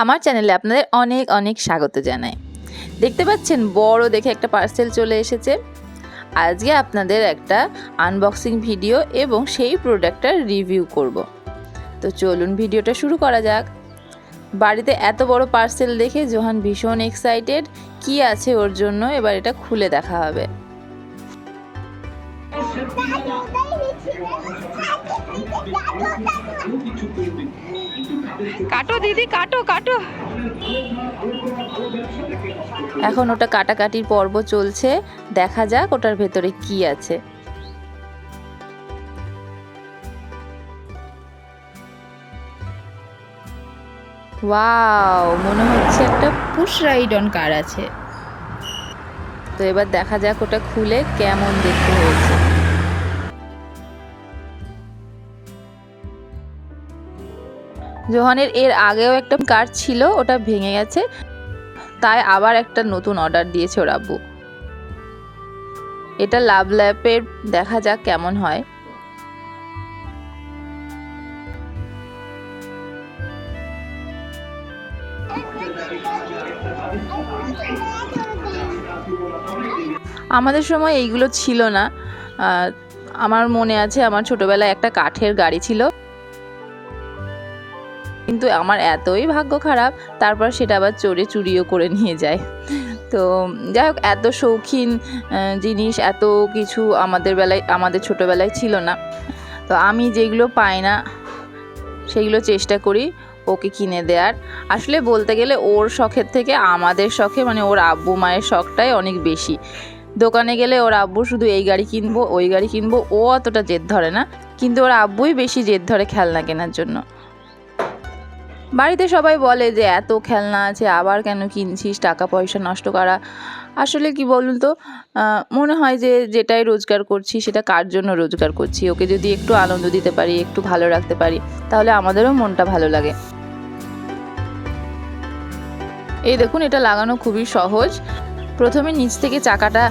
আমার চ্যানেলে আপনাদের অনেক অনেক স্বাগত জানাই। দেখতে পাচ্ছেন, বড় দেখে একটা পার্সেল চলে এসেছে। আজকে আপনাদের একটা আনবক্সিং ভিডিও এবং সেই প্রোডাক্টটার রিভিউ করব। তো চলুন ভিডিওটা শুরু করা যাক। বাড়িতে এত বড় পার্সেল দেখে জোহান ভীষণ এক্সাইটেড কি আছে ওর জন্য? এবার এটা খুলে দেখা হবে। কাটো দিদি, কাটো কাটো। এখন ওটা কাটাকাটির পর্ব চলছে। দেখা যাক ওটার ভেতরে কি আছে। ওয়াও, মনে হচ্ছে একটা পুশ রাইড অন কার আছে। তো এবার দেখা যাক ওটা খুলে কেমন দেখতে হয়েছে। জোহানের এর আগেও একটা কার ছিল, ওটা ভেঙে গেছে। তাই আবার একটা নতুন অর্ডার দিয়েছে ওর আব্বু। এটা লাভ ল্যাপের দেখা যাক কেমন হয়। আমাদের সময় এইগুলো ছিল না। আমার মনে আছে, আমার ছোটবেলায় একটা কাঠের গাড়ি ছিল। কিন্তু আমার এতই ভাগ্য খারাপ, তারপর সেটা আবার চোরে চুরিও করে নিয়ে যায়। তো যাই হোক, এত শৌখিন জিনিস, এত কিছু আমাদের বেলায়, আমাদের ছোটোবেলায় ছিল না। তো আমি যেগুলো পাই না, সেগুলো চেষ্টা করি ওকে কিনে দেওয়ার। আসলে বলতে গেলে ওর শখের থেকে আমাদের শখে মানে ওর আব্বু মায়ের শখটাই অনেক বেশি। দোকানে গেলে ওর আব্বু শুধু এই গাড়ি কিনবো, ওই গাড়ি কিনবো, ও অতটা জেদ ধরে না। কিন্তু ওর আব্বুই বেশি জেদ ধরে খেলনা কেনার জন্য। বাড়িতে সবাই বলে যে, এত খেলনা আছে, আবার কেন কিনছিস? টাকা পয়সা নষ্ট করা। আসলে কি বলুন তো মনে হয় যে, যেটাই রোজগার করছি, সেটা কার জন্য রোজগার করছি? ওকে যদি একটু আনন্দ দিতে পারি, একটু ভালো রাখতে পারি, তাহলে আমাদেরও মনটা ভালো লাগে। এই দেখুন, এটা লাগানো খুবই সহজ। প্রথমে নিচ থেকে চাকাটা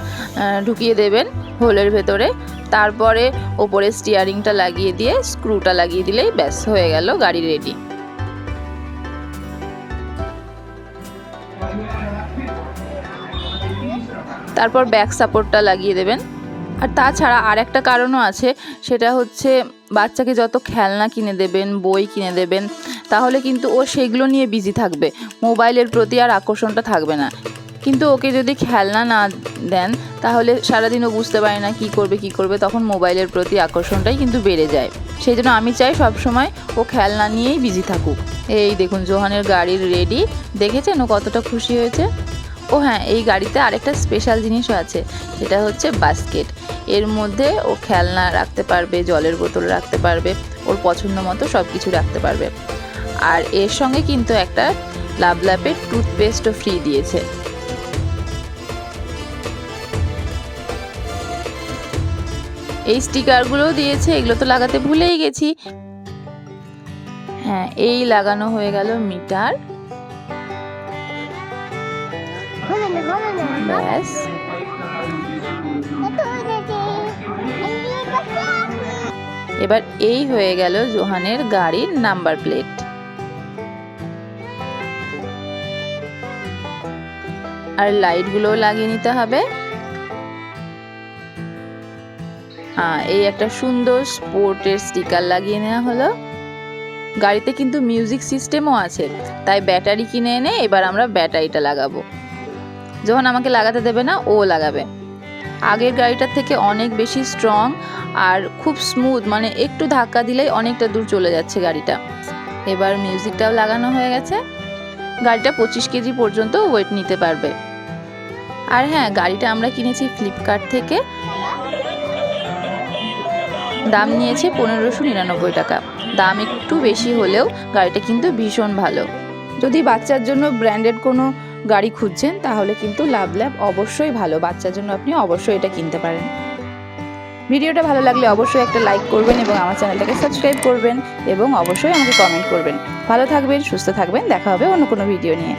ঢুকিয়ে দেবেন হোলের ভেতরে। তারপরে ওপরে স্টিয়ারিংটা লাগিয়ে দিয়ে স্ক্রুটা লাগিয়ে দিলেই ব্যাস, হয়ে গেল গাড়ি রেডি তারপর ব্যাক সাপোর্টটা লাগিয়ে দেবেন। আর তাছাড়া আর একটা কারণও আছে, সেটা হচ্ছে বাচ্চাকে যত খেলনা কিনে দেবেন, বই কিনে দেবেন, তাহলে কিন্তু ও সেগুলো নিয়ে বিজি থাকবে। মোবাইলের প্রতি আর আকর্ষণটা থাকবে না। কিন্তু ওকে যদি খেলনা না দেন, তাহলে সারাদিন ও বুঝতে পারে না কি করবে কি করবে, তখন মোবাইলের প্রতি আকর্ষণটাই কিন্তু বেড়ে যায়। সেই জন্য আমি চাই সব সময় ও খেলনা নিয়েই বিজি থাকুক। এই দেখুন, জোহানের গাড়ির রেডি দেখেছেন ও কতটা খুশি হয়েছে? ও হ্যাঁ এই গাড়িতে আরেকটা স্পেশাল জিনিসও আছে, সেটা হচ্ছে বাস্কেট এর মধ্যে ও খেলনা রাখতে পারবে, জলের বোতল রাখতে পারবে, ওর পছন্দ মতো সব কিছু রাখতে পারবে। আর এর সঙ্গে কিন্তু একটা লাভ ল্যাপের টুথপেস্টও ফ্রি দিয়েছে। এই স্টিকারগুলোও দিয়েছে, এগুলো তো লাগাতে ভুলেই গেছি। হ্যাঁ এই লাগানো হয়ে গেল মিটার। ব্যাস এবার এই হয়ে গেল জোহানের গাড়ির নাম্বার প্লেট। আর লাইটগুলোও লাগিয়ে নিতে হবে। হ্যাঁ এই একটা সুন্দর স্পোর্টের স্টিকার লাগিয়ে নেওয়া হলো। গাড়িতে কিন্তু মিউজিক সিস্টেমও আছে, তাই ব্যাটারি কিনে এনে এবার আমরা ব্যাটারিটা লাগাবো। যখন আমাকে লাগাতে দেবে না, ও লাগাবে। আগের গাড়িটার থেকে অনেক বেশি স্ট্রং আর খুব স্মুথ মানে একটু ধাক্কা দিলেই অনেকটা দূর চলে যাচ্ছে গাড়িটা। এবার মিউজিকটাও লাগানো হয়ে গেছে। গাড়িটা পঁচিশ কেজি পর্যন্ত ওয়েট নিতে পারবে। আর হ্যাঁ গাড়িটা আমরা কিনেছি ফ্লিপকার্ট থেকে। দাম নিয়েছে পনেরোশো নিরানব্বই টাকা। দাম একটু বেশি হলেও গাড়িটা কিন্তু ভীষণ ভালো। যদি বাচ্চার জন্য ব্র্যান্ডেড কোনো গাড়ি খুঁজছেন, তাহলে কিন্তু লাভ ল্যাব অবশ্যই ভালো। বাচ্চার জন্য আপনি অবশ্যই এটা কিনতে পারেন। ভিডিওটা ভালো লাগলে অবশ্যই একটা লাইক করবেন এবং আমার চ্যানেলটাকে সাবস্ক্রাইব করবেন এবং অবশ্যই আমাকে কমেন্ট করবেন। ভালো থাকবেন, সুস্থ থাকবেন, দেখা হবে অন্য কোনো ভিডিও নিয়ে।